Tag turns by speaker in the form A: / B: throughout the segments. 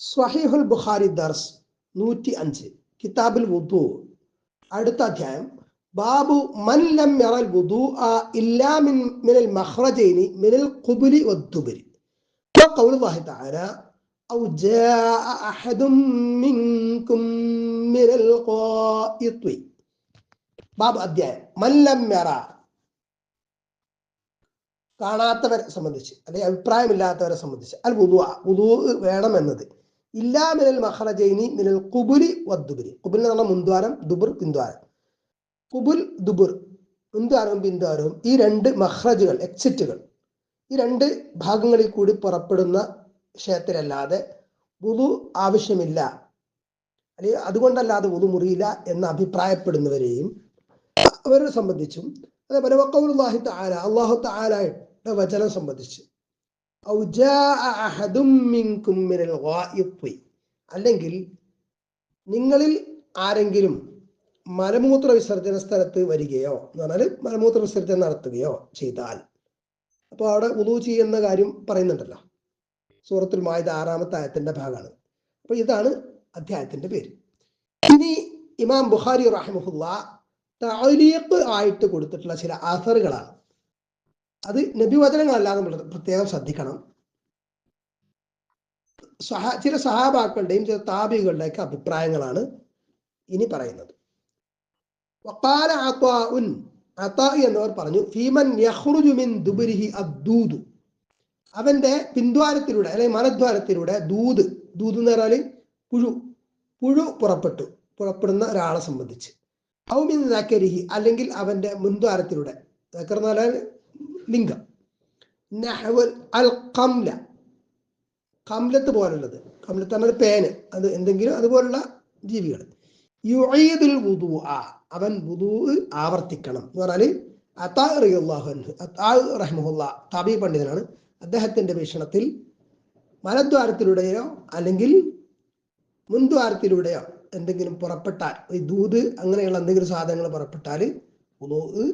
A: സ്വഹീഹുൽ ബുഖാരി ദർസ് നൂറ്റി അഞ്ച് കിതാബുൽ വുദു അടുത്ത അധ്യായം ബാബു മൻ ലം യറൽ വുദു ഇല്ലാ മിൻ മിനൽ മഖ്റജൈനി മിനൽ ഖുബുലി വദ്ദുബരി وقول الله تعالى أو جاء أحد منكم من الغائط ബാബ് അധ്യായം മല്ലം മെറ കാണാത്തവരെ സംബന്ധിച്ച് അല്ലെങ്കിൽ അഭിപ്രായമില്ലാത്തവരെ സംബന്ധിച്ച് അൽ വുദു വുദു വേണം എന്നത് ഇല്ലാ മിനൽ മഹറജൈനി മിനൽ കുബുലി വദ്ദുബുരി കുബുൽ എന്ന് പറഞ്ഞാൽ മുൻദ്വാരം ദുബുർ പിന്ദ്വാരം കുബുൽ ദുബുർ മുൻദ്വാരവും പിന്ദ്വാരവും ഈ രണ്ട് മഹ്റജുകൾ എക്സിറ്റുകൾ ഈ രണ്ട് ഭാഗങ്ങളിൽ കൂടി പുറപ്പെടുന്ന വിഷയത്തിലല്ലാതെ വുദു ആവശ്യമില്ല. അല്ലെങ്കിൽ അതുകൊണ്ടല്ലാതെ വുദു മുറിയില്ല എന്ന് അഭിപ്രായപ്പെടുന്നവരെയും അവരെ സംബന്ധിച്ചും അതേപോലെ വക്കൗലുല്ലാഹി തആല അള്ളാഹു തആലയുടെ വചനം സംബന്ധിച്ച് അല്ലെങ്കിൽ നിങ്ങളിൽ ആരെങ്കിലും മലമൂത്ര വിസർജന സ്ഥലത്ത് വരികയോ എന്ന് പറഞ്ഞാൽ മലമൂത്ര വിസർജനം നടത്തുകയോ ചെയ്താൽ. അപ്പോൾ അവിടെ ഉദു ചെയ്യുന്ന കാര്യം പറയുന്നുണ്ടല്ലോ. സൂറത്തുൽ മായത് ആറാമത്തെ ആയത്തിന്റെ ഭാഗമാണ്. അപ്പൊ ഇതാണ് അധ്യായത്തിന്റെ പേര്. ഇനി ഇമാം ബുഖാരി റഹിമഹുല്ല താലീഖ് ആയിട്ട് കൊടുത്തിട്ടുള്ള ചില ആസറുകളാണ്. അത് നബിവചനങ്ങളല്ല നമ്മൾ പ്രത്യേകം ശ്രദ്ധിക്കണം. സഹ ചില സഹാബാക്കളുടെയും ചില താപികളുടെയൊക്കെ അഭിപ്രായങ്ങളാണ് ഇനി പറയുന്നത്. എന്നവർ പറഞ്ഞു ഫീമൻ അദ്ദൂദു. അവന്റെ പിന്ദ്വാരത്തിലൂടെ അല്ലെങ്കിൽ മലദ്വാരത്തിലൂടെ ദൂത് ദൂത് എന്ന് പറഞ്ഞാൽ പുഴു പുഴു പുറപ്പെട്ടു പുറപ്പെടുന്ന ഒരാളെ സംബന്ധിച്ച്. ഔമിൻ അല്ലെങ്കിൽ അവന്റെ മുൻദ്വാരത്തിലൂടെ. എന്ന് പറഞ്ഞാൽ ലിംഗം. നഹവൽ അൽ കംല കംലത്ത് പോലുള്ളത്. കംലത്ത് പറഞ്ഞാൽ പേന്. അത് എന്തെങ്കിലും അതുപോലുള്ള ജീവികൾ. യുഈദുൽ വുദു അവൻ വുദു ആവർത്തിക്കണം എന്ന് പറഞ്ഞാൽ അത്താ റളിയല്ലാഹു അൻഹു. അത്താ റഹ്മഹുല്ല. താബി പണ്ഡിതനാണ്. അദ്ദേഹത്തിന്റെ വീക്ഷണത്തിൽ മലദ്വാരത്തിലൂടെയോ അല്ലെങ്കിൽ മുൻദ്വാരത്തിലൂടെയോ എന്തെങ്കിലും പുറപ്പെട്ടാൽ ഈ ദൂത് അങ്ങനെയുള്ള എന്തെങ്കിലും സാധനങ്ങൾ പുറപ്പെട്ടാൽ വുദു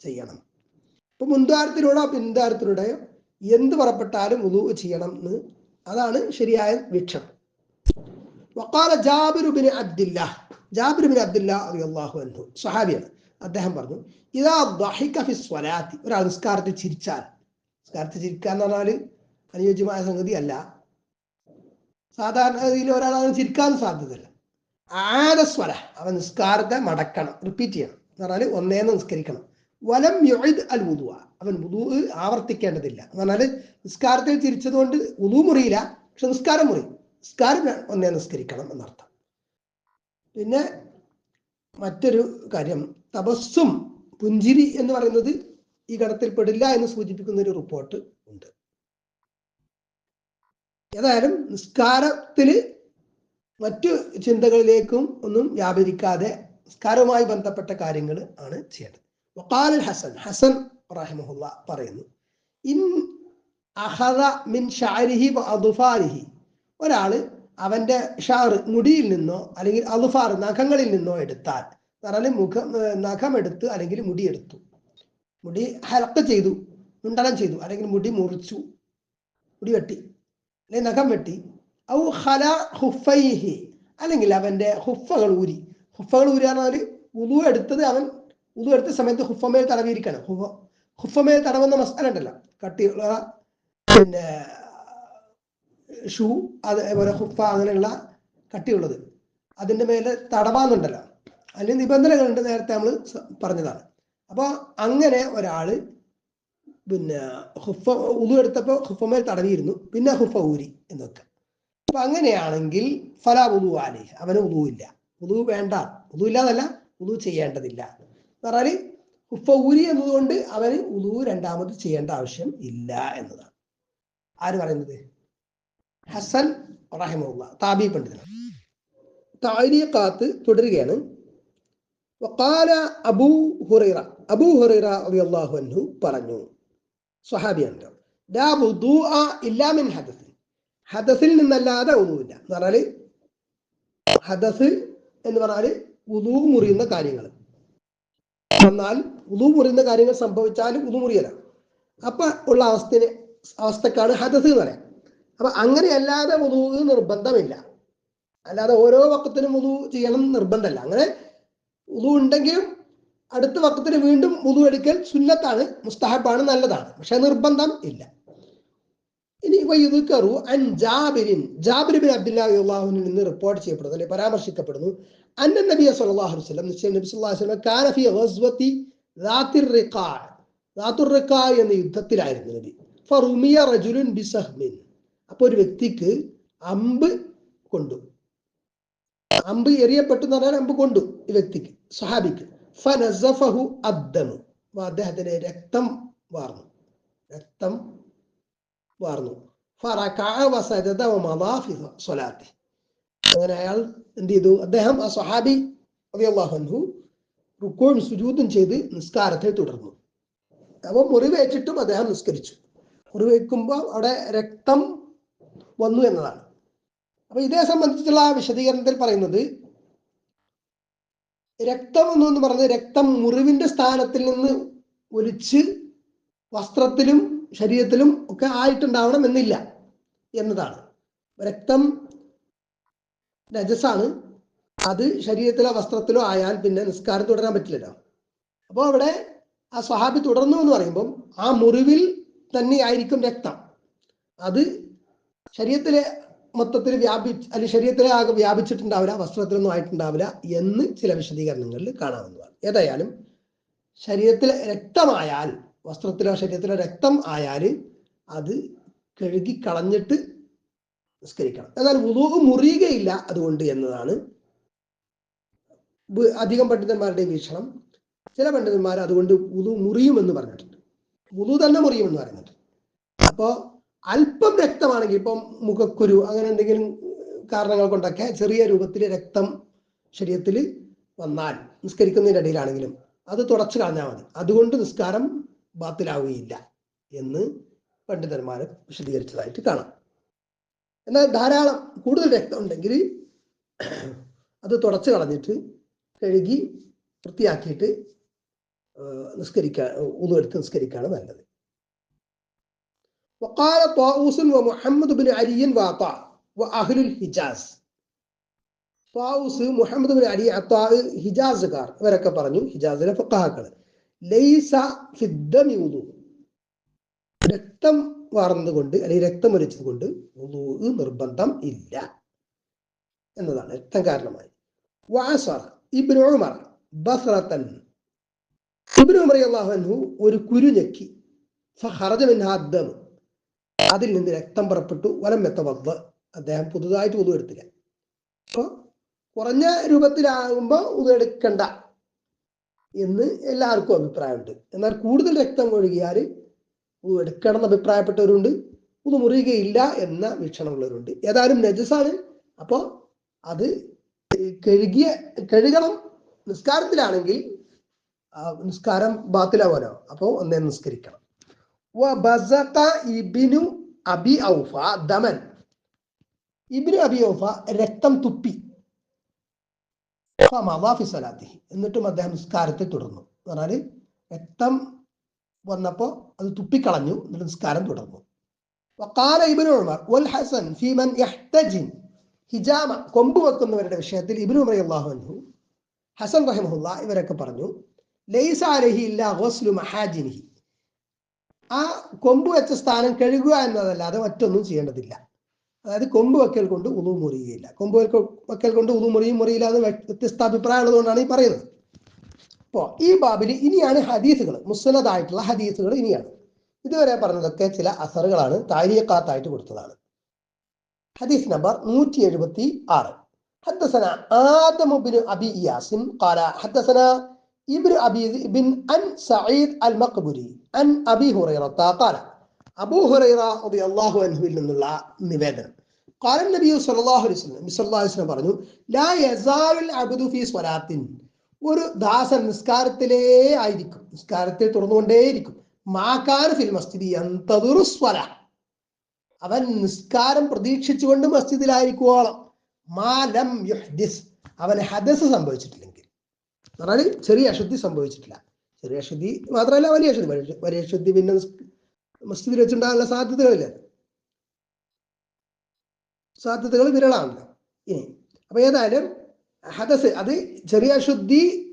A: ചെയ്യണം. ഇപ്പൊ മുൻദ്വാരത്തിലൂടെയോ പിൻദ്വാരത്തിലൂടെയോ എന്ത് പുറപ്പെട്ടാലും ഉദു ചെയ്യണം എന്ന് അതാണ് ശരിയായ വീക്ഷണം. വക്കാല ജാബിറുബിന് അബ്ദില്ല ജാബിറുബിന് അബ്ദില്ല അള്ളാഹു അൻഹു സഹാബിയാണ് അദ്ദേഹം പറഞ്ഞു ഇതാ ദഹിക ഫി സ്വലാത്തി ഒരാൾ നിസ്കാരത്തിൽ ചിരിച്ചാൽ. നിസ്കാരത്തിൽ ചിരിക്കുക എന്ന് പറഞ്ഞാൽ അനുയോജ്യമായ സംഗതി അല്ല സാധാരണ ഗതിയിൽ ഒരാൾ അങ്ങനെ ചിരിക്കാൻ സാധ്യതയില്ല. ആദസ്വല അവൻ നിസ്കാരത്തെ മടക്കണം റിപ്പീറ്റ് ചെയ്യണം. എന്ന് പറഞ്ഞാൽ ഒന്നേന്ന് നിസ്കരിക്കണം. വലം യുഇദ് അൽ വുദു അവൻ വുദു ആവർത്തിക്കേണ്ടതില്ല. എന്ന് പറഞ്ഞാൽ നിസ്കാരത്തിൽ ചിരിച്ചതുകൊണ്ട് വുദു മുറിയില്ല പക്ഷെ നിസ്കാരം മുറി. നിസ്കാരം ഒന്നേ നിസ്കരിക്കണം എന്നർത്ഥം. പിന്നെ മറ്റൊരു കാര്യം തപസ്സും പുഞ്ചിരി എന്ന് പറയുന്നത് ഈ ഗണത്തിൽ പെടില്ല എന്ന് സൂചിപ്പിക്കുന്ന ഒരു റിപ്പോർട്ട് ഉണ്ട്. ഏതായാലും നിസ്കാരത്തിൽ മറ്റു ചിന്തകളിലേക്കും ഒന്നും വ്യാപരിക്കാതെ നിസ്കാരവുമായി ബന്ധപ്പെട്ട കാര്യങ്ങൾ ആണ് ചെയ്യേണ്ടത്. വക്കാൽ ഹസൻ ഹസൻ റഹിമഹുല്ല പറയുന്നു. ഇൻ മിൻ ഒരാൾ അവന്റെ ഷാറ് മുടിയിൽ നിന്നോ അല്ലെങ്കിൽ അലുഫാർ നഖങ്ങളിൽ നിന്നോ എടുത്താൽ പറഞ്ഞാൽ മുഖം നഖം എടുത്ത് അല്ലെങ്കിൽ മുടി എടുത്തു മുടി ഹലക്ക ചെയ്തു മുണ്ടനം ചെയ്തു അല്ലെങ്കിൽ മുടി മുറിച്ചു മുടി വെട്ടി അല്ലെങ്കിൽ നഖം വെട്ടി. ഔ ഹല ഹുഫൈഹി അല്ലെങ്കിൽ അവന്റെ ഹുഫകൾ ഊരി. ഹുഫകൾ ഊരി പറഞ്ഞാൽ ഉളു എടുത്തത് അവൻ ഉതു എടുത്ത സമയത്ത് ഹുഫമേൽ തടവിയിരിക്കണം. ഹുഫ ഹുഫമേൽ തടവുന്ന മസാല ഉണ്ടല്ലോ കട്ടിയുള്ള പിന്നെ ഷൂ അതേപോലെ ഹുഫ അങ്ങനെയുള്ള കട്ടിയുള്ളത്. അതിന്റെ മേലെ തടവാന്നുണ്ടല്ലോ. അതിന് നിബന്ധനകളുണ്ട് നേരത്തെ നമ്മൾ പറഞ്ഞതാണ്. അപ്പോൾ അങ്ങനെ ഒരാൾ പിന്നെ ഹുഫ ഉദു എടുത്തപ്പോൾ ഹുഫമേൽ തടവിയിരുന്നു. പിന്നെ ഹുഫ ഊരി എന്നൊക്കെ. അപ്പൊ അങ്ങനെയാണെങ്കിൽ ഫലാ ഉദു ആലി അവന് ഉദുവില്ല ഉദു വേണ്ട. ഉദു ഇല്ലാതല്ല ഉദു ചെയ്യേണ്ടതില്ല. എന്ന് പറഞ്ഞാൽ ഹുഫ ഊരി എന്നതുകൊണ്ട് അവന് ഉദു രണ്ടാമത് ചെയ്യേണ്ട ആവശ്യം ഇല്ല എന്നതാണ്. ആര് പറയുന്നത്? ഹസൻ റഹിമുള്ള താബി പണ്ഡിതൻ താരീഖാത്ത് തുടരുകയാണ്. വക്കാല അബൂ ഹുറൈറ അബൂ ഹുറൈറ അൻഹു പറഞ്ഞു. സ്വഹാബിയാണ് ലാ വുദൂഅ ഇല്ലാ മിൻ ഹദസ്. ഹദസിൽ നിന്നല്ലാതെ ഉദുവില്ല എന്ന് പറഞ്ഞാൽ ഹദസ് എന്ന് പറഞ്ഞാൽ ഉദു മുറിയുന്ന കാര്യങ്ങൾ എന്നാൽ ഉദു മുറിയുന്ന കാര്യങ്ങൾ സംഭവിച്ചാലും ഉദു മുറിയല അപ്പൊ ഉള്ള അവസ്ഥയെ അവസ്ഥക്കാണ് ഹദസ് എന്ന് പറയാം. അപ്പൊ അങ്ങനെ അല്ലാതെ മുതു നിർബന്ധമില്ല. അല്ലാതെ ഓരോ വക്കത്തിനും മുതു ചെയ്യണം നിർബന്ധമല്ല അങ്ങനെ മുതു ഉണ്ടെങ്കിലും അടുത്ത വക്കത്തിന് വീണ്ടും മുതു എടുക്കൽ സുന്നത്താണ് മുസ്തഹബാണ് നല്ലതാണ്. പക്ഷെ നിർബന്ധം ഇല്ല. ഇനി വയുദ്ക്കറു അൻ ജാബിരിൻ ജാബിർബിൻ അബ്ദുല്ലാഹി അള്ളാഹുവിൽ നിന്ന് റിപ്പോർട്ട് ചെയ്യപ്പെടുന്നു അല്ലെങ്കിൽ പരാമർശിക്കപ്പെടുന്നു. അന്ന നബി സല്ലല്ലാഹു അലൈഹി വസല്ലം നിശ്ചയം നബി സല്ലല്ലാഹു അലൈഹി വസല്ലം കാന ഗസ്വതി എന്ന യുദ്ധത്തിലായിരുന്നു നബി. ഫറുമിയ റജുലുൻ ബിസഹ്മിൻ. അപ്പോൾ ഒരു വ്യക്തിക്ക് അമ്പ് കൊണ്ടു. അമ്പ് എറിയപ്പെട്ടു എന്ന് പറഞ്ഞാൽ അമ്പ് കൊണ്ടു ഈ വ്യക്തിക്ക് സ്വഹാബിക്ക്. ഫനസഫഹു അദ്ദമു. അദ്ദേഹത്തിന്റെ അദ്ദേഹത്തിന് രക്തം വാർന്നു. രക്തം വാർന്നു. അങ്ങനെ അയാൾ എന്ത് ചെയ്തു? അദ്ദേഹം ആ സ്വഹാബി റളിയല്ലാഹു അൻഹു റുക്കോയും സുജൂദും ചെയ്ത് നിസ്കാരത്തെ തുടർന്നു. അപ്പോൾ മുറിവേറ്റിട്ടും അദ്ദേഹം നിസ്കരിച്ചു. മുറിവേക്കുമ്പോൾ അവിടെ രക്തം വന്നു എന്നതാണ്. അപ്പൊ ഇതേ സംബന്ധിച്ചുള്ള വിശദീകരണത്തിൽ പറയുന്നത് രക്തം വന്നു എന്ന് പറഞ്ഞത് രക്തം മുറിവിന്റെ സ്ഥാനത്തിൽ നിന്ന് ഒലിച്ച് വസ്ത്രത്തിലും ശരീരത്തിലും ഒക്കെ ആയിട്ടുണ്ടാവണം എന്നില്ല എന്നതാണ്. രക്തം രജസാണ്. അത് ശരീരത്തിലോ വസ്ത്രത്തിലോ ആയാൽ പിന്നെ നിസ്കാരം തുടരാൻ പറ്റില്ലല്ലോ. അപ്പോൾ അവിടെ ആ സ്വഹാബി തുടർന്നു എന്ന് പറയുമ്പം ആ മുറിവിൽ തന്നെയായിരിക്കും രക്തം. അത് ശരീരത്തിലെ മൊത്തത്തിൽ വ്യാപി അല്ലെങ്കിൽ ശരീരത്തിലെ ആകെ വ്യാപിച്ചിട്ടുണ്ടാവില്ല വസ്ത്രത്തിലൊന്നും ആയിട്ടുണ്ടാവില്ല എന്ന് ചില വിശദീകരണങ്ങളിൽ കാണാവുന്നതാണ്. ഏതായാലും ശരീരത്തിൽ രക്തമായാൽ വസ്ത്രത്തിലോ ശരീരത്തിലോ രക്തം ആയാൽ അത് കഴുകി കളഞ്ഞിട്ട് നിസ്കരിക്കണം. എന്നാൽ വുളൂഹ് മുറിയുകയില്ല അതുകൊണ്ട് എന്നതാണ് അധികം പണ്ഡിതന്മാരുടെ വീക്ഷണം. ചില പണ്ഡിതന്മാർ അതുകൊണ്ട് വുളു മുറിയുമെന്ന് പറഞ്ഞിട്ടുണ്ട്. വുളു തന്നെ മുറിയുമെന്ന് പറയുന്നുണ്ട്. അപ്പോൾ അല്പം രക്തമാണെങ്കിൽ ഇപ്പം മുഖക്കുരു അങ്ങനെ എന്തെങ്കിലും കാരണങ്ങൾ കൊണ്ടൊക്കെ ചെറിയ രൂപത്തിൽ രക്തം ശരീരത്തിൽ വന്നാൽ നിസ്കരിക്കുന്നതിന്റെ ഇടയിലാണെങ്കിലും അത് തുടച്ചു കളഞ്ഞാൽ മതി. അതുകൊണ്ട് നിസ്കാരം ബാത്തിലാവുകയില്ല എന്ന് പണ്ഡിതന്മാർ വിശദീകരിച്ചതായിട്ട് കാണാം എന്നാൽ ധാരാളം കൂടുതൽ രക്തം ഉണ്ടെങ്കിൽ അത് തുടച്ചു കളഞ്ഞിട്ട് കഴുകി വൃത്തിയാക്കിയിട്ട് നിസ്കരിക്കാൻ ഉതെടുത്ത് നിസ്കരിക്കാണ് നല്ലത് وقال طاووس ومحمد بن علي وعطاء وأهل الحجاز طاووس മുഹമ്മദ് ബിൻ അലി അത്താ ഹിജാസുകാർ ഇവരൊക്കെ പറഞ്ഞു ഹിജാസിലെ ഫക്കാഹക്കൾ ലൈസ ഫിദ്ദമി ഉദു രക്തം വാർന്നുകൊണ്ട് അല്ലെങ്കിൽ രക്തം ഒലിച്ചത് കൊണ്ട് നിർബന്ധം ഇല്ല എന്നതാണ് രക്തം കാരണമായി. വാസറ ഇബ്നു ഉമർ ഇബ്നു ഒരു കുരു ഞെക്കി. ഫഹറജ അതിൽ നിന്ന് രക്തം പുറപ്പെട്ടു. വലം മെത്തവദ്ദ് അദ്ദേഹം പുതുതായിട്ട് ഉതു എടുത്തില്ല. അപ്പോൾ കുറഞ്ഞ രൂപത്തിലാകുമ്പോൾ ഉതു എടുക്കണ്ട. എന്ന് എല്ലാവർക്കും അഭിപ്രായമുണ്ട്. എന്നാൽ കൂടുതൽ രക്തം ഒഴുകിയാൽ എടുക്കണം എന്ന് അഭിപ്രായപ്പെട്ടവരുണ്ട്. ഒന്ന് മുറിയുകയില്ല എന്ന വീക്ഷണമുള്ളവരുണ്ട്. ഏതായാലും നജസാണ് അപ്പോൾ അത് കഴുകിയ കഴുകണം. നിസ്കാരത്തിലാണെങ്കിൽ നിസ്കാരം ബാത്തിലാവാനോ അപ്പോൾ ഒന്നേ നിസ്കരിക്കണം. അബി ഔഫ ദമൻ. ഇബിനു അബി ഔഫ രക്തം തുപ്പി. ഫമദാ സ്വലാത്തി എന്നിട്ടും അദ്ദേഹം നിസ്കാരത്തെ തുടർന്നു. പറഞ്ഞാൽ രക്തം വന്നപ്പോ അത് തുപ്പിക്കളഞ്ഞു. എന്നിട്ട് നിസ്കാരം തുടർന്നു. ഉമർ വൽ ഹസൻ ഹിജാമ കൊമ്പ് വെക്കുന്നവരുടെ വിഷയത്തിൽ ഇബ്നു ഉമർ അള്ളാഹു അൻഹു ഹസൻ റഹിമുല്ല ഇവരൊക്കെ പറഞ്ഞു ലൈസ ആ കൊമ്പ് വെച്ച സ്ഥാനം കഴുകുക എന്നതല്ലാതെ മറ്റൊന്നും ചെയ്യേണ്ടതില്ല. അതായത് കൊമ്പ് വെക്കൽ കൊണ്ട് ഉളു മുറിയുകയില്ല. കൊമ്പ് വെക്കൽ കൊണ്ട് ഉളു മുറിയും മുറിയില്ല എന്ന് വ്യത്യസ്ത അഭിപ്രായം ഉള്ളതുകൊണ്ടാണ് ഈ പറയുന്നത് അപ്പോൾ ഈ ബാബിൽ ഇനിയാണ് ഹദീസുകൾ മുസ്ലദായിട്ടുള്ള ഹദീസുകൾ ഇനിയാണ് ഇതുവരെ പറഞ്ഞതൊക്കെ ചില അസറുകളാണ് താരിയക്കാത്തായിട്ട് കൊടുത്തതാണ് ഹദീസ് നമ്പർ നൂറ്റി എഴുപത്തി ആറ് حدثنا آدم بن أبي إياس قال حدثنا ابن أبي بن أن سعيد المقبري أن أبي هريرة قال أبو هريرة رضي الله عنه നിന്നുള്ള നിവേദനം കാലൻ നബിയു സല്ലാഹു പറഞ്ഞു ലാ ഫി ഒരു ദാസൻ നിസ്കാരത്തിലേ ആയിരിക്കും. നിസ്കാരത്തെ തുറന്നുകൊണ്ടേയിരിക്കും. മാക്കാർ ഫിൽ മസ്ജിദി എന്തതൊരു സ്വല. അവൻ നിസ്കാരം പ്രതീക്ഷിച്ചുകൊണ്ട് മസ്ജിദിലായിരിക്കുവോളം. മാലം യുഹ്ദിസ്. അവന് ഹദസ് സംഭവിച്ചിട്ടില്ലെങ്കിൽ. പറഞ്ഞാൽ ചെറിയ അശുദ്ധി സംഭവിച്ചിട്ടില്ല. ചെറിയ അശുദ്ധി മാത്രമല്ല വലിയ അശുദ്ധി. വലിയ അശുദ്ധി പിന്നെ മസ്ജിദിൽ വെച്ചുണ്ടാകാനുള്ള സാധ്യതകളില്ല. സാധ്യതകൾ വിരളാണ്. ഇനി അപ്പൊ ഏതായാലും ഹദസ് അത് ചെറിയ അശുദ്ധി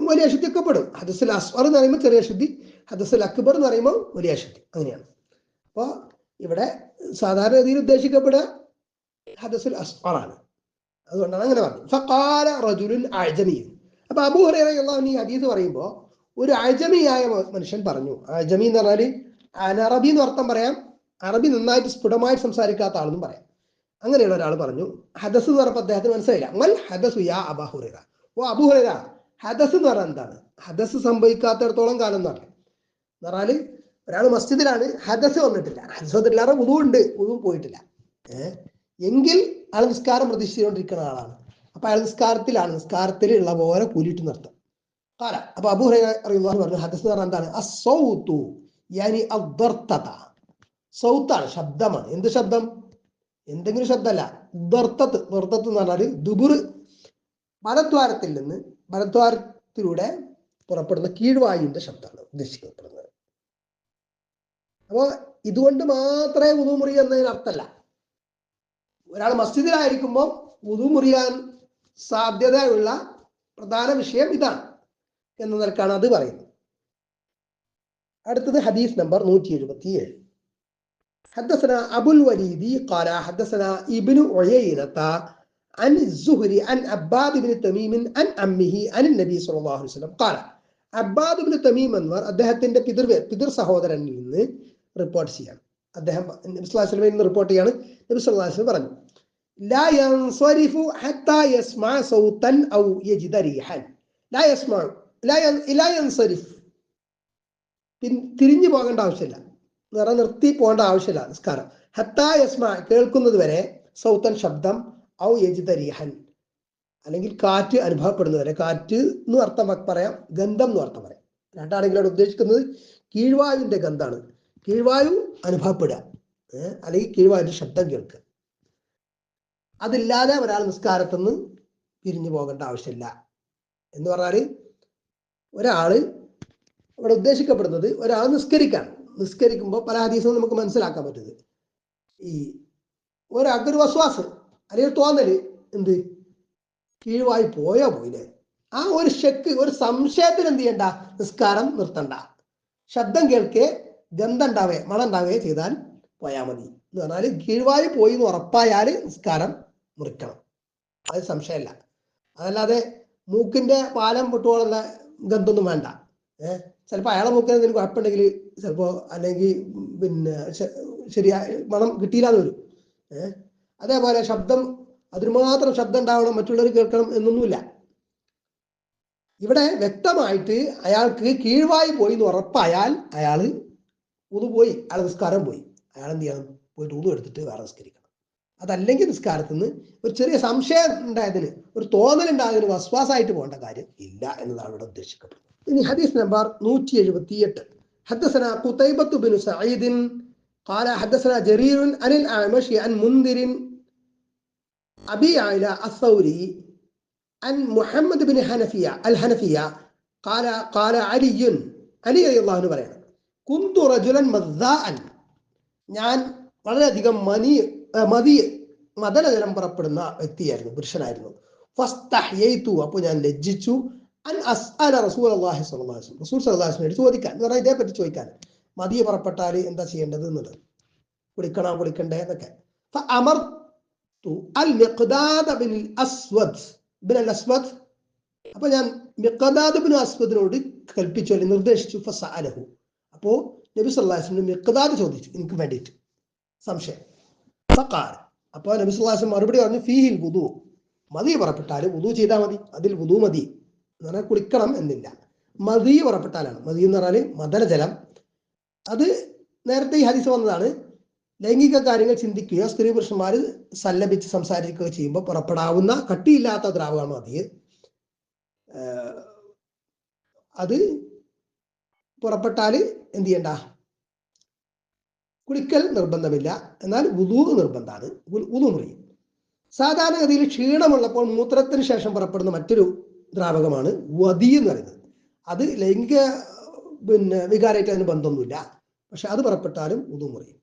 A: വലിയ അശുദ്ധിയൊക്കെ പെടും ഹദസുൽ അസ്വർ എന്ന് പറയുമ്പോൾ ചെറിയ അശുദ്ധി ഹദസുൽ അക്ബർ എന്ന് പറയുമ്പോൾ വലിയ അശുദ്ധി. അങ്ങനെയാണ്. അപ്പോൾ ഇവിടെ സാധാരണ രീതിയിൽ ഉദ്ദേശിക്കപ്പെടുക ഹദസുൽ അസ്വറാണ് അതുകൊണ്ടാണ് അങ്ങനെ പറഞ്ഞത്. ഫഖാല റജുലുൻ അജമിയും അപ്പൊ അബൂ ഹുറൈറ ഈ ഹദീസ് പറയുമ്പോൾ ഒരു അജമിയായ മ- മനുഷ്യൻ പറഞ്ഞു. അജമി എന്ന് പറഞ്ഞാൽ അനറബി എന്ന് അർത്ഥം പറയാം. അറബി നന്നായിട്ട് സ്ഫുടമായിട്ട് സംസാരിക്കാത്ത ആളെന്നും പറയാം. അങ്ങനെയുള്ള ഒരാൾ പറഞ്ഞു ഹദസ് എന്ന് പറഞ്ഞപ്പോൾ അദ്ദേഹത്തിന് മനസ്സിലായില്ല. മൽ ഹദസു യാ അബാഹുറ ഓ അബുഹുറ ഹദസ് എന്ന് പറഞ്ഞാൽ എന്താണ്? ഹദസ് സംഭവിക്കാത്തടത്തോളം കാലം എന്ന് പറഞ്ഞു എന്ന് പറഞ്ഞാൽ ഒരാൾ മസ്ജിദിലാണ് ഹദസ് വന്നിട്ടില്ല. ഹദസ് വന്നിട്ടില്ല ഉദു ഉണ്ട് ഉദു പോയിട്ടില്ല. ഏഹ് എങ്കിൽ അയാൾ നിസ്കാരം പ്രതീക്ഷിച്ചുകൊണ്ടിരിക്കുന്ന ആളാണ്. അപ്പൊ അയാൾ നിസ്കാരത്തിലാണ് നിസ്കാരത്തിൽ ഉള്ള പോലെ കൂലിയിട്ട് നിർത്തും. കാല അപ്പൊ അബു അറിയുന്ന പറഞ്ഞു ഹദസ് എന്ന് പറഞ്ഞാൽ എന്താണ്? സൗത്താണ് ശബ്ദമാണ്. എന്ത് ശബ്ദം? എന്തെങ്കിലും ശബ്ദമല്ല. ദർത്തത്ത് ദർത്തത്ത് എന്ന് പറഞ്ഞാൽ ദുബുർ മലദ്വാരത്തിൽ നിന്ന് മലദ്വാരത്തിലൂടെ പുറപ്പെടുന്ന കീഴ്വായുവിന്റെ ശബ്ദമാണ് ഉദ്ദേശിക്കപ്പെടുന്നത്. അപ്പോ ഇതുകൊണ്ട് മാത്രമേ ഉതു മുറി എന്നതിന് അർത്ഥമല്ല. ഒരാൾ മസ്ജിദിലായിരിക്കുമ്പോൾ ഉതു മുറിയാൻ സാധ്യതയുള്ള പ്രധാന വിഷയം ഇതാണ് എന്ന നിലക്കാണ് അത് പറയുന്നത്. അടുത്തത് ഹദീസ് നമ്പർ നൂറ്റി എഴുപത്തി ഏഴ് حدثنا أبو الوليد قال حدثنا ابن عيينة عن الزهري عن عباد بن تميم عن عمه عن النبي صلى الله عليه وسلم قال അബ്ബാദ് ബിൻ തമീം എന്നവർ അദ്ദേഹത്തിന്റെ പിതൃ പിതൃ സഹോദരനിൽ നിന്ന് റിപ്പോർട്ട് ചെയ്യാണ് അദ്ദേഹം നബി സ്വല്ലല്ലാഹു അലൈഹി വസല്ലമയിൽ നിന്ന് റിപ്പോർട്ട് ചെയ്യാണ് നബി സല്ലല്ലാഹു അലൈഹി വസല്ലം പറഞ്ഞു لا ينصرف حتى يسمع صوتا أو يجد ريحا لا يسمع لا ين... لا ينصرف പിൻ- തിരിഞ്ഞു പോകേണ്ട ആവശ്യമില്ല നിറ നിർത്തി പോകേണ്ട ആവശ്യമില്ല. നിസ്കാരം. ഹത്താ യസ്മ കേൾക്കുന്നത് വരെ സൗത്തൻ ശബ്ദം ഔ യജിത രീഹൻ. അല്ലെങ്കിൽ കാറ്റ് അനുഭവപ്പെടുന്നത് വരെ. കാറ്റ് എന്ന് അർത്ഥം പറയാം ഗന്ധം എന്ന് അർത്ഥം പറയാം. രണ്ടാണെങ്കിലും അവിടെ ഉദ്ദേശിക്കുന്നത് കീഴ്വായുവിന്റെ ഗന്ധമാണ് കീഴ്വായു അനുഭവപ്പെടുക. അല്ലെങ്കിൽ കീഴ്വായുവിന്റെ ശബ്ദം കേൾക്കുക. അതില്ലാതെ ഒരാൾ നിസ്കാരത്തിൽ നിന്ന് പിരിഞ്ഞു പോകേണ്ട ആവശ്യമില്ല. എന്ന് പറഞ്ഞാൽ ഒരാൾ ഇവിടെ ഉദ്ദേശിക്കപ്പെടുന്നത് ഒരാൾ നിസ്കരിക്കാണ്. നിസ്കരിക്കുമ്പോൾ പല ഹദീസും നമുക്ക് മനസ്സിലാക്കാൻ പറ്റുന്നത്. ഈ ഒരാൾക്കൊരു വസ്വാസ് അല്ലെങ്കിൽ തോന്നൽ എന്ത്? കീഴ്വായി പോയോ പോയില്ലേ? ആ ഒരു ഷെക്ക് ഒരു സംശയത്തിന് എന്ത് ചെയ്യണ്ട? നിസ്കാരം നിർത്തണ്ട. ശബ്ദം കേൾക്കെ ഗന്ധം ഉണ്ടാവേ മണം ഉണ്ടാവേ ചെയ്താൽ പോയാൽ മതി. എന്ന് പറഞ്ഞാൽ കീഴ്വായി പോയി എന്ന് ഉറപ്പായാൽ നിസ്കാരം മുറിക്കണം അത് സംശയമല്ല അതല്ലാതെ മൂക്കിന്റെ പാലം പൊട്ടുപോലുള്ള ഗന്ധമൊന്നും വേണ്ട. ഏഹ് ചിലപ്പോൾ അയാളെ മൂക്കിൽ എന്തെങ്കിലും കുഴപ്പമുണ്ടെങ്കിൽ ചിലപ്പോൾ അല്ലെങ്കിൽ പിന്നെ ശരിയായ മണം കിട്ടിയില്ല എന്ന് വരും. ഏഹ് അതേപോലെ ശബ്ദം അതിന് മാത്രം ശബ്ദം ഉണ്ടാവണം മറ്റുള്ളവർ കേൾക്കണം എന്നൊന്നുമില്ല. ഇവിടെ വ്യക്തമായിട്ട് അയാൾക്ക് കീഴ്വായി പോയി എന്ന് ഉറപ്പായാൽ അയാൾ ഉതു പോയി അയാൾ നിസ്കാരം പോയി. അയാൾ എന്ത് ചെയ്യണം? പോയിട്ട് ഊതു എടുത്തിട്ട് വേറെ നിസ്കരിക്കണം. അതല്ലെങ്കിൽ നിസ്കാരത്തിൽ നിന്ന് ഒരു ചെറിയ സംശയം ഉണ്ടായതിന് ഒരു തോന്നൽ ഉണ്ടായതിന് വസ്വാസായിട്ട് പോകേണ്ട കാര്യം ഇല്ല എന്നതാണ് ഇവിടെ ഉദ്ദേശിക്കപ്പെടുന്നത്. ഇനി ഹദീസ് നമ്പർ നൂറ്റി എഴുപത്തി എട്ട് حدثنا قتيبة بن سعيد قال حدثنا جرير عن الأعمش عن منذر أبي عائلة الثوري عن محمد بن حنفية الحنفية قال قال علي علي رضي الله عنه പറയുന്നു كنت رجلا مذاء ഞാൻ വളരെയധികം മനി ആ, മതി മദനജലം പുറപ്പെടുന്ന വ്യക്തിയായിരുന്നു പുരുഷനായിരുന്നു ഫസ്തഹ്യയ്തു അപ്പോൾ ഞാൻ ലജ്ജിച്ചു അൻ അസ്അല റസൂൽ അള്ളാഹി സ്വല്ലല്ലാഹു അലൈഹി വസല്ലം. റസൂൽ സല്ലാ വസല്ലം ചോദിക്കാൻ എന്ന് പറഞ്ഞാൽ ഇതേപ്പറ്റി ചോദിക്കാൻ. മതിയെ പുറപ്പെട്ടാൽ എന്താ ചെയ്യേണ്ടത് എന്നത് കുളിക്കണോ കുളിക്കണ്ടേ എന്നൊക്കെ. അസ്വദ്. അപ്പൊ ഞാൻ മിഖ്ദാദ് ബിൻ അസ്വദിനോട് കൽപ്പിച്ചു അല്ലെങ്കിൽ നിർദ്ദേശിച്ചു ഫസഅലഹു അപ്പോ നബി സല്ലാസ്ലിന് വസല്ലം ചോദിച്ചു എനിക്ക് വേണ്ടിയിട്ട്. സംശയം. ഫഖാൽ. അപ്പോൾ നബി അലൈഹി മറുപടി പറഞ്ഞു ഫീഹിൽ വുദു. മതി പുറപ്പെട്ടാൽ വുദു ചെയ്താൽ മതി. അതിൽ വുദു മതി. എന്ന് പറഞ്ഞാൽ കുളിക്കണം എന്നില്ല. മതി പുറപ്പെട്ടാലാണ്. മതി എന്ന് പറഞ്ഞാൽ മദനജലം. അത് നേരത്തെ ഈ ഹദീസ് വന്നതാണ്. ലൈംഗിക കാര്യങ്ങൾ ചിന്തിക്കുകയോ സ്ത്രീ പുരുഷന്മാർ സല്ലപിച്ച് സംസാരിക്കുകയോ ചെയ്യുമ്പോൾ പുറപ്പെടാവുന്ന കട്ടിയില്ലാത്ത ദ്രാവകമാണ് മതി അത് പുറപ്പെട്ടാൽ എന്ത് ചെയ്യണ്ട? കുളിക്കൽ നിർബന്ധമില്ല. എന്നാൽ ഉദൂ നിർബന്ധമാണ്. ഉദൂ മുറിയും സാധാരണഗതിയിൽ ക്ഷീണമുള്ളപ്പോൾ മൂത്രത്തിന് ശേഷം പുറപ്പെടുന്ന മറ്റൊരു ദ്രാവകമാണ് വതി എന്ന് പറയുന്നത് അത് ലൈംഗിക പിന്നെ വികാരമായിട്ട് അതിന് ബന്ധമൊന്നുമില്ല പക്ഷെ അത് പുറപ്പെട്ടാലും വുദു മുറിയും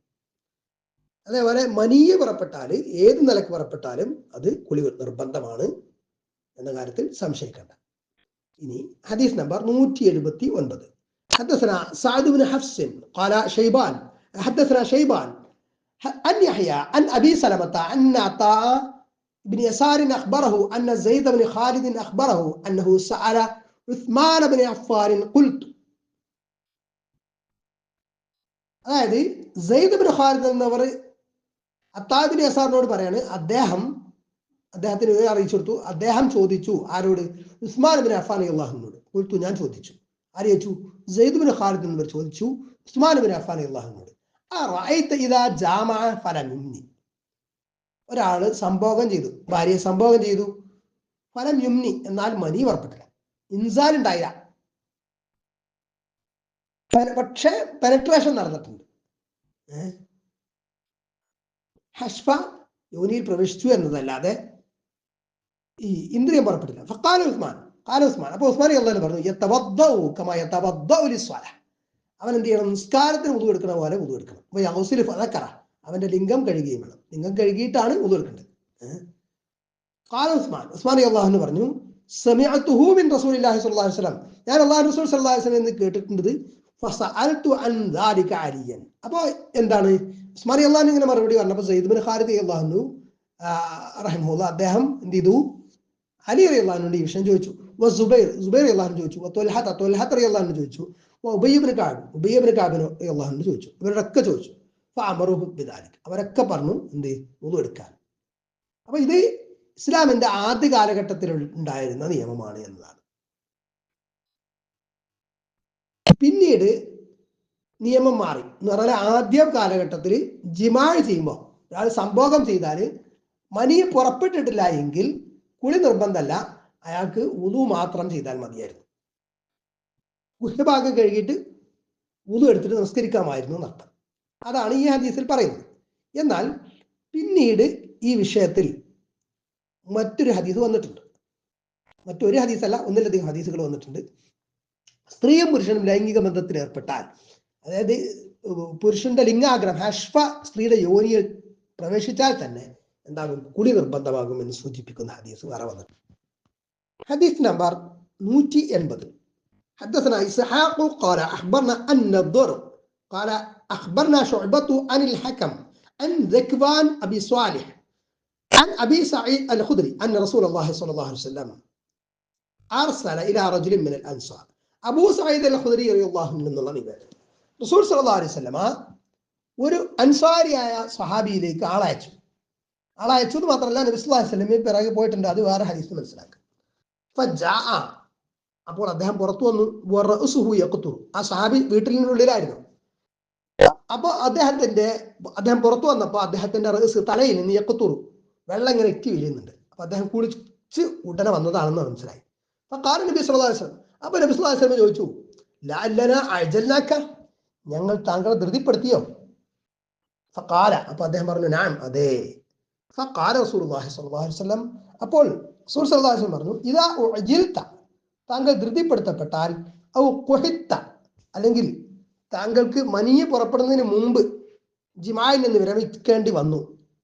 A: അതേപോലെ മനീയ പുറപ്പെട്ടാൽ ഏത് നിലക്ക് പുറപ്പെട്ടാലും അത് കുളി നിർബന്ധമാണ് എന്ന കാര്യത്തിൽ സംശയിക്കേണ്ട ഇനി ഹദീസ് നമ്പർ നൂറ്റി എഴുപത്തി ഒൻപത് حدثنا سعد بن حفص قال شيبان حدثنا شيبان عن يحيى عن ابي سلمه ان عطاء بن يسار اخبره ان زيد بن خالد اخبره انه سال عثمان بن عفان قلت അതായത് സെയ്ദ് ബിൻ ഖാലിദ് എന്നവർ അത്താബിൻ യസാറിനോട് പറയാണ് അദ്ദേഹം അദ്ദേഹത്തിന് വിവരം അറിയിച്ചു കൊടുത്തു അദ്ദേഹം ചോദിച്ചു ആരോട് ഉസ്മാൻ ബിൻ അഫാൻ അള്ളാഹുനോട് കൊടുത്തു ഞാൻ ചോദിച്ചു ആര് ചോദിച്ചു സെയ്ദ് ബിൻ ഖാലിദ് എന്നിവർ ചോദിച്ചു ഉസ്മാൻ ബിൻ അഫാൻ അള്ളാഹുനോട് ആ റഅയ്ത ഇദാ ജാമഅ ഫലം ഒരാൾ സംഭോഗം ചെയ്തു. ഭാര്യയെ സംഭോഗം ചെയ്തു. ഫലം യുംനി എന്നാൽ മനി ഉറപ്പിട്ടില്ല ഇൻസാൻ ഉണ്ടായില്ല. പക്ഷെ പെനട്രേഷൻ നടന്നിട്ടുണ്ട്? ഹഷ്ഫ യോനിയിൽ പ്രവേശിച്ചു എന്നതല്ലാതെ ഈ ഇന്ദ്രിയം പുറപ്പെട്ടില്ല. ഫക്കാൽ ഉസ്മാൻ കാല ഉസ്മാൻ. അപ്പൊ ഉസ്മാൻ അള്ളാഹ് പറഞ്ഞു. അവൻ എന്ത് ചെയ്യണം? നിസ്കാരത്തിന് ഉതു എടുക്കണ പോലെ ഉതു എടുക്കണം. അപ്പൊ യൗസിൽ അവന്റെ ലിംഗം കഴുകുകയും വേണം ലിംഗം കഴുകിയിട്ടാണ് ഉതു എടുക്കേണ്ടത്? കാല ഉസ്മാൻ. ഉസ്മാൻ അള്ളാഹുന്ന് പറഞ്ഞു സമയത്തുഹൂമിൻ മിൻ റസൂലില്ലാഹി സ്വല്ലല്ലാഹു അലൈഹി വസല്ലം. ഞാൻ അള്ളാഹു റസൂൽ അലൈഹി വസല്ലം എന്ന് കേട്ടിട്ടുണ്ട് ഫസഅൽതു അൻ ദാലിക അലിയൻ. അപ്പോ എന്താണ്? ഉസ്മാൻ അള്ളാഹു ഇങ്ങനെ മറുപടി പറഞ്ഞപ്പോൾ സയ്യിദ് ബിൻ ഖാലിദ് അള്ളാഹു റഹിമുല്ല അദ്ദേഹം എന്ത് ചെയ്തു? അലി അലി അള്ളാഹുനോട് ഈ വിഷയം ചോദിച്ചു. വ സുബൈർ സുബൈർ അള്ളാഹു ചോദിച്ചു. വ തൊൽഹത്ത് തൊൽഹത്ത് അലി അള്ളാഹു ചോദിച്ചു. ഉബയ്യബിന് കാബ് ഉബയ്യബിന് കാബിന് അള്ളാഹു ചോദിച്ചു. ഇവരൊക്കെ ചോദിച്ചു. അപ്പൊ അമറുഹു ബിദാലിക്. അവരൊക്കെ പറഞ്ഞു എന്ത് ഒന്നും എടുക്കാൻ. അപ്പൊ ഇത് ഇസ്ലാമിന്റെ ആദ്യ കാലഘട്ടത്തിൽ ഉണ്ടായിരുന്ന നിയമമാണ് എന്നതാണ്. പിന്നീട് നിയമം മാറി. എന്ന് പറഞ്ഞാൽ ആദ്യ കാലഘട്ടത്തിൽ ജിമാഴ് ചെയ്യുമ്പോൾ ഒരാൾ സംഭോഗം ചെയ്താൽ മനി പുറപ്പെട്ടിട്ടില്ല എങ്കിൽ കുളി നിർബന്ധമല്ല അയാൾക്ക് ഉതു മാത്രം ചെയ്താൽ മതിയായിരുന്നു. ഗുഹ്യഭാഗം കഴുകിയിട്ട് ഉതു എടുത്തിട്ട് നമസ്കരിക്കാമായിരുന്നു എന്നർത്ഥം. അതാണ് ഈ ഹദീസിൽ പറയുന്നത് എന്നാൽ പിന്നീട് ഈ വിഷയത്തിൽ മറ്റൊരു ഹദീസ് വന്നിട്ടുണ്ട് മറ്റൊരു ഹദീസല്ല ഒന്നിലധികം ഹദീസുകൾ വന്നിട്ടുണ്ട് സ്ത്രീയും പുരുഷനും ലൈംഗിക ബന്ധത്തിൽ ഏർപ്പെട്ടാൽ അതായത് പുരുഷന്റെ ലിംഗാഗ്രഹം ഹഷ്ഫ സ്ത്രീയുടെ യോനിയിൽ പ്രവേശിച്ചാൽ തന്നെ എന്താകും കുളി നിർബന്ധമാകും എന്ന് സൂചിപ്പിക്കുന്ന ഹദീസ് വേറെ വന്നിട്ടുണ്ട് حديث نمبر نوتي انبذل حدثنا إسحاق قال أخبرنا أن الضر قال أخبرنا شعبة عن الحكم عن ذكوان أبي صالح عن أبي سعيد الخدري أن رسول الله صلى الله عليه وسلم أرسل إلى رجل من الأنصار أبو سعيد الخدري رضي الله عنه من الله റസൂൽ സല്ലല്ലാഹു അലൈഹി വസല്ലമ ഒരു അൻസാരിയായ സഹാബിയിലേക്ക് ആളയച്ചു ആളയച്ചു എന്ന് മാത്രമല്ല നബി സല്ലല്ലാഹു അലൈഹി വസല്ലമയെ പിറകെ പോയിട്ടുണ്ട് അത് വേറെ ഹദീസ് മനസ്സിലാക്കുക ഫജാഅ. അപ്പോൾ അദ്ദേഹം പുറത്തു വന്നു വറഅസുഹു യഖ്തുറു. ആ സഹാബി വീട്ടിനുള്ളിലായിരുന്നു അപ്പൊ അദ്ദേഹത്തിന്റെ അദ്ദേഹം പുറത്തു വന്നപ്പോൾ അദ്ദേഹത്തിന്റെ റേസ് തലയിൽ നിന്ന് യക്കത്തുറു വെള്ളം ഇങ്ങനെ എത്തി വീഴുന്നുണ്ട് അപ്പൊ അദ്ദേഹം കുളിച്ച് ഉടനെ വന്നതാണെന്ന് മനസ്സിലായി. അപ്പൊ കാല നബി വസല്ലം അപ്പൊ നബി വസല്ലം ചോദിച്ചു ലഅല്ലന അജൽനാക്ക ഞങ്ങൾ താങ്കളെ ധൃതിപ്പെടുത്തിയോ? ഫക്കാല അപ്പൊ അദ്ദേഹം പറഞ്ഞു ഞാൻ അതെ. ഫക്കാല അപ്പോൾ റസൂൽ പറഞ്ഞു ഇതാ താങ്കൾ ധൃതിപ്പെടുത്തപ്പെട്ടാൽ ഔ അല്ലെങ്കിൽ താങ്കൾക്ക് മനിയ പുറപ്പെടുന്നതിന് മുമ്പ് ജിമായിൽ നിന്ന് വിരമിക്കേണ്ടി വന്നു.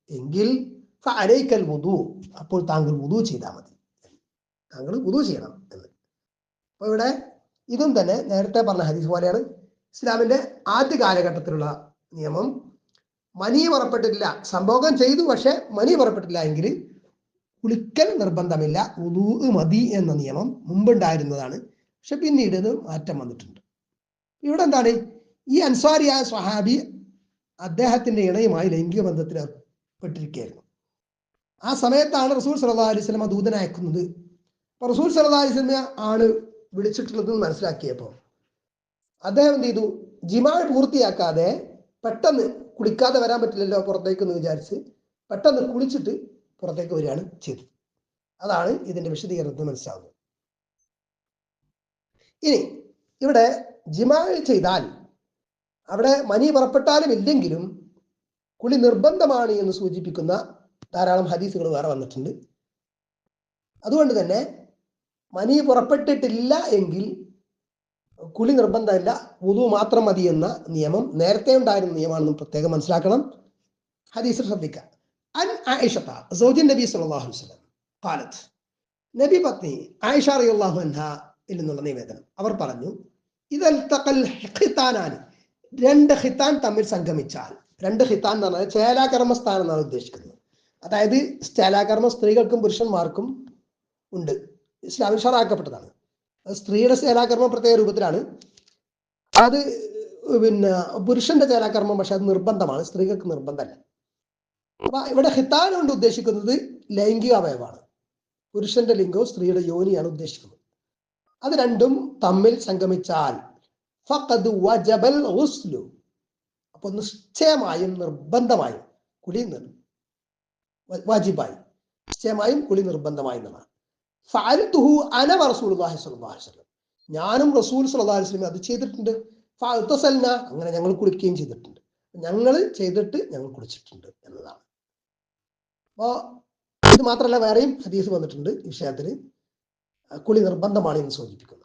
A: എങ്കിൽ അരയിക്കൽ വുതു അപ്പോൾ താങ്കൾ വുതു ചെയ്താൽ മതി. താങ്കൾ വുതു ചെയ്യണം എന്ന്. അപ്പൊ ഇവിടെ ഇതും തന്നെ നേരത്തെ പറഞ്ഞ ഹദീസ് പോലെയാണ്. ഇസ്ലാമിന്റെ ആദ്യ കാലഘട്ടത്തിലുള്ള നിയമം മനി പുറപ്പെട്ടിട്ടില്ല. സംഭോഗം ചെയ്തു പക്ഷെ മനി പുറപ്പെട്ടില്ല എങ്കിൽ കുളിക്കൽ നിർബന്ധമില്ല. ഉദൂ മതി എന്ന നിയമം മുമ്പുണ്ടായിരുന്നതാണ്. പക്ഷെ പിന്നീട് ഇത് മാറ്റം വന്നിട്ടുണ്ട്. ഇവിടെ എന്താണ് ഈ അൻസാരിയായ സ്വഹാബി അദ്ദേഹത്തിന്റെ ഇണയുമായി ലൈംഗിക ബന്ധത്തിൽ ഏർപ്പെട്ടിരിക്കുകയായിരുന്നു ആ സമയത്താണ് റസൂൽ സല്ലാ അലൈഹി സ്വലമ ദൂതനെ അപ്പൊ റസൂൽ സല്ലാ അലൈഹി സ്വലമ ആണ് വിളിച്ചിട്ടുള്ളത് മനസ്സിലാക്കിയപ്പോൾ അദ്ദേഹം എന്ത് ചെയ്തു? ജിമാൾ പൂർത്തിയാക്കാതെ പെട്ടെന്ന് കുളിക്കാതെ വരാൻ പറ്റില്ലല്ലോ പുറത്തേക്ക് എന്ന് വിചാരിച്ച് പെട്ടെന്ന് കുളിച്ചിട്ട് പുറത്തേക്ക് വരികയാണ് ചെയ്തത്. അതാണ് ഇതിന്റെ വിശദീകരണത്തിൽ മനസ്സിലാവുന്നത്. ഇനി ഇവിടെ ജിമാ ചെയ്താൽ അവിടെ മനി പുറപ്പെട്ടാലും ഇല്ലെങ്കിലും കുളി നിർബന്ധമാണ് എന്ന് സൂചിപ്പിക്കുന്ന ധാരാളം ഹദീസുകൾ വേറെ വന്നിട്ടുണ്ട്. അതുകൊണ്ട് തന്നെ മനി പുറപ്പെട്ടിട്ടില്ല എങ്കിൽ കുളി നിർബന്ധമല്ല വുതു മാത്രം മതി എന്ന നിയമം നേരത്തെ ഉണ്ടായിരുന്ന നിയമമാണെന്ന് പ്രത്യേകം മനസ്സിലാക്കണം. ഹദീസ് ശ്രദ്ധിക്കുക. അൻ നബി നബി പത്നി ആയിഷ നിവേദനം. അവർ പറഞ്ഞു ഇതൽ തഖൽ ഹിത്താനാണ് രണ്ട് ഹിത്താൻ തമ്മിൽ സംഗമിച്ചാൽ. രണ്ട് ഹിത്താൻ എന്ന് പറഞ്ഞാൽ ചേലാകർമ്മ സ്ഥാനം എന്നാണ് ഉദ്ദേശിക്കുന്നത്. അതായത് ചേലാകർമ്മ സ്ത്രീകൾക്കും പുരുഷന്മാർക്കും ഉണ്ട്. ഇസ്ലാമിൽ ഷറാക്കപ്പെട്ടതാണ്. സ്ത്രീയുടെ ചേലാകർമ്മം പ്രത്യേക രൂപത്തിലാണ്. അത് പിന്നെ പുരുഷന്റെ ചേലാകർമ്മം പക്ഷെ അത് നിർബന്ധമാണ്. സ്ത്രീകൾക്ക് നിർബന്ധമല്ല. അപ്പൊ ഇവിടെ ഹിത്താൻ കൊണ്ട് ഉദ്ദേശിക്കുന്നത് ലൈംഗിക അവയവാണ് പുരുഷന്റെ ലിംഗവും സ്ത്രീയുടെ യോനിയാണ് ഉദ്ദേശിക്കുന്നത്. അത് രണ്ടും തമ്മിൽ സംഗമിച്ചാൽ വജബൽ ഉസ്ലു അപ്പൊ നിശ്ചയമായും നിർബന്ധമായും കുളി വാജിബായി. നിശ്ചയമായും കുളി നിർബന്ധമായി എന്നാണ്. ഞാനും റസൂൽ വസല്ലം അത് ചെയ്തിട്ടുണ്ട്. ഫഅൽതസൽന അങ്ങനെ ഞങ്ങൾ കുളിക്കുകയും ചെയ്തിട്ടുണ്ട്. ഞങ്ങൾ ചെയ്തിട്ട് ഞങ്ങൾ കുളിച്ചിട്ടുണ്ട് എന്നതാണ്. അപ്പോ ഇത് മാത്രമല്ല വേറെയും ഹദീസ് വന്നിട്ടുണ്ട് ഈ വിഷയത്തിൽ. കുളി നിർബന്ധമാണ് എന്ന് സൂചിപ്പിക്കുന്നു.